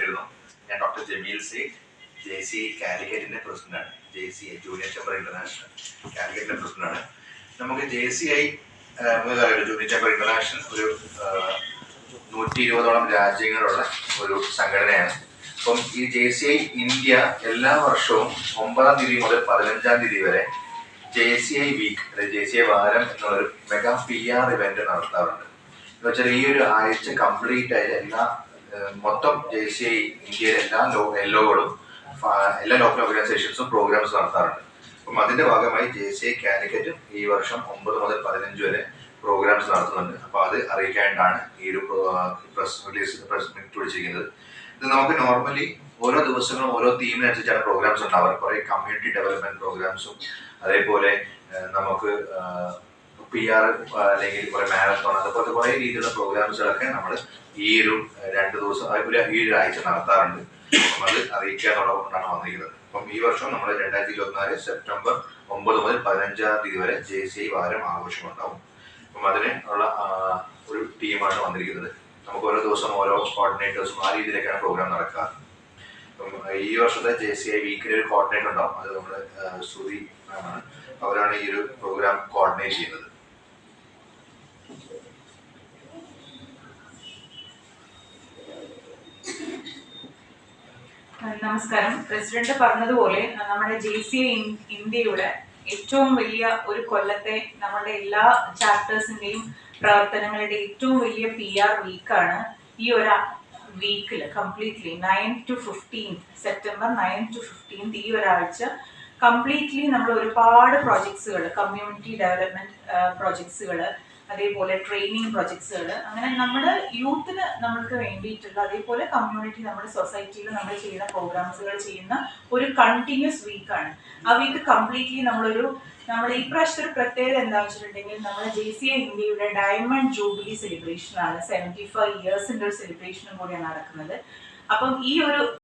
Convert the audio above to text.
കണ്ടിരുന്നു ഞാൻ doctor Jameel Sheikh J C കാലിക്കറ്റിന്റെ പ്രസിഡന്റാണ്. J C I junior chamber international കാലിക്കറ്റിന്റെ പ്രസിഡന്റാണ്. നമുക്ക് J C I junior chamber international ഒരു നൂറ്റി ഇരുപതോളം രാജ്യങ്ങളുള്ള ഒരു സംഘടനയാണ്. അപ്പം ഈ ജെ സി ഐ ഇന്ത്യ എല്ലാ വർഷവും ഒമ്പതാം തീയതി മുതൽ പതിനഞ്ചാം തീയതി വരെ ജെ സി ഐ വീക്ക് അല്ലെങ്കിൽ ജെ സി ഐ വാരം എന്നുള്ളൊരു മെഗാ പി ആർ ഇവന്റ് നടത്താറുണ്ട്. എന്ന് വെച്ചാൽ ഈ ഒരു ആഴ്ച കംപ്ലീറ്റ് ആയി എല്ലാ മൊത്തം ജെ സി ഐ ഇന്ത്യയിലെ എല്ലാ ലോ എല്ലോകളും എല്ലാ ലോക്കൽ ഓർഗനൈസേഷൻസും പ്രോഗ്രാംസ് നടത്താറുണ്ട്. അപ്പം അതിന്റെ ഭാഗമായി ജെ സി ഐ കാലിക്കറ്റും ഈ വർഷം ഒമ്പത് മുതൽ പതിനഞ്ച് വരെ പ്രോഗ്രാംസ് നടത്തുന്നുണ്ട്. അപ്പോൾ അത് അറിയിക്കാനായിട്ടാണ് ഈ ഒരു പ്രസ് റിലീസ് പ്രസ് മീറ്റ് വിളിച്ചിരിക്കുന്നത്. ഇത് നമുക്ക് നോർമലി ഓരോ ദിവസങ്ങളും ഓരോ തീമിനനുസരിച്ചാണ് പ്രോഗ്രാംസ് ഉണ്ടാവുക. കുറേ കമ്മ്യൂണിറ്റി ഡെവലപ്മെന്റ് പ്രോഗ്രാംസും അതേപോലെ നമുക്ക് പി ആർ അല്ലെങ്കിൽ കുറെ മാരത്തോൺ അതുപോലത്തെ കുറേ രീതിയിലുള്ള പ്രോഗ്രാംസുകളൊക്കെ നമ്മൾ ഈ ഒരു രണ്ട് ദിവസം ഈ ഒരു ആഴ്ച നടത്താറുണ്ട്. നമ്മൾ അറിയിക്കുക എന്നുള്ളതുകൊണ്ടാണ് വന്നിരിക്കുന്നത്. അപ്പം ഈ വർഷം നമ്മൾ രണ്ടായിരത്തി ഇരുപത്തിനാല് സെപ്റ്റംബർ ഒമ്പത് മുതൽ പതിനഞ്ചാം തീയതി വരെ ജെ സി വാരം ആഘോഷമുണ്ടാവും. അപ്പം അതിന് ഉള്ള ഒരു ടീമാണ് വന്നിരിക്കുന്നത്. നമുക്ക് ഓരോ ദിവസം ഓരോ കോർഡിനേറ്റേഴ്സും ആ രീതിയിലൊക്കെയാണ് പ്രോഗ്രാം നടക്കുക. അപ്പം ഈ വർഷത്തെ ജെ സി ഐ വീക്കിൽ ഒരു കോർഡിനേറ്റർ ഉണ്ടാവും. അത് നമ്മുടെ സുധി അവരാണ് ഈ ഒരു പ്രോഗ്രാം കോർഡിനേറ്റ് ചെയ്യുന്നത്. നമസ്കാരം. പ്രസിഡന്റ് പറഞ്ഞതുപോലെ നമ്മുടെ ജെ സി ഇന്ത്യയുടെ ഏറ്റവും വലിയ ഒരു കൊല്ലത്തെ നമ്മുടെ എല്ലാ ചാപ്റ്റേഴ്സിന്റെയും പ്രവർത്തനങ്ങളുടെ ഏറ്റവും വലിയ പി ആർ വീക്കാണ് ഈ ഒരു വീക്കിൽ completely nine to fifteen September nine to fifteen ഈ ഒരാഴ്ച കംപ്ലീറ്റ്ലി നമ്മൾ ഒരുപാട് പ്രോജക്ട്സുകൾ കമ്മ്യൂണിറ്റി ഡെവലപ്മെന്റ് പ്രോജക്ട്സുകൾ അതേപോലെ ട്രെയിനിങ് പ്രൊജക്ട്സുകൾ അങ്ങനെ നമ്മുടെ യൂത്തിന് നമ്മൾക്ക് വേണ്ടിയിട്ടുള്ള അതേപോലെ കമ്മ്യൂണിറ്റി നമ്മുടെ സൊസൈറ്റിയിൽ നമ്മൾ ചെയ്യുന്ന പ്രോഗ്രാംസുകൾ ചെയ്യുന്ന ഒരു കണ്ടിന്യൂസ് വീക്കാണ് ആ വീക്ക് കംപ്ലീറ്റ്ലി നമ്മളൊരു നമ്മൾ ഈ പ്രാവശ്യത്തെ ഒരു പ്രത്യേകത എന്താ വെച്ചിട്ടുണ്ടെങ്കിൽ നമ്മുടെ ജെ സി എ ഇന്ത്യയുടെ ഡയമണ്ട് ജൂബിലി സെലിബ്രേഷനാണ് സെവന്റി ഫൈവ് ഇയേഴ്സിന്റെ ഒരു സെലിബ്രേഷനും കൂടിയാണ് നടക്കുന്നത്. അപ്പം ഈ ഒരു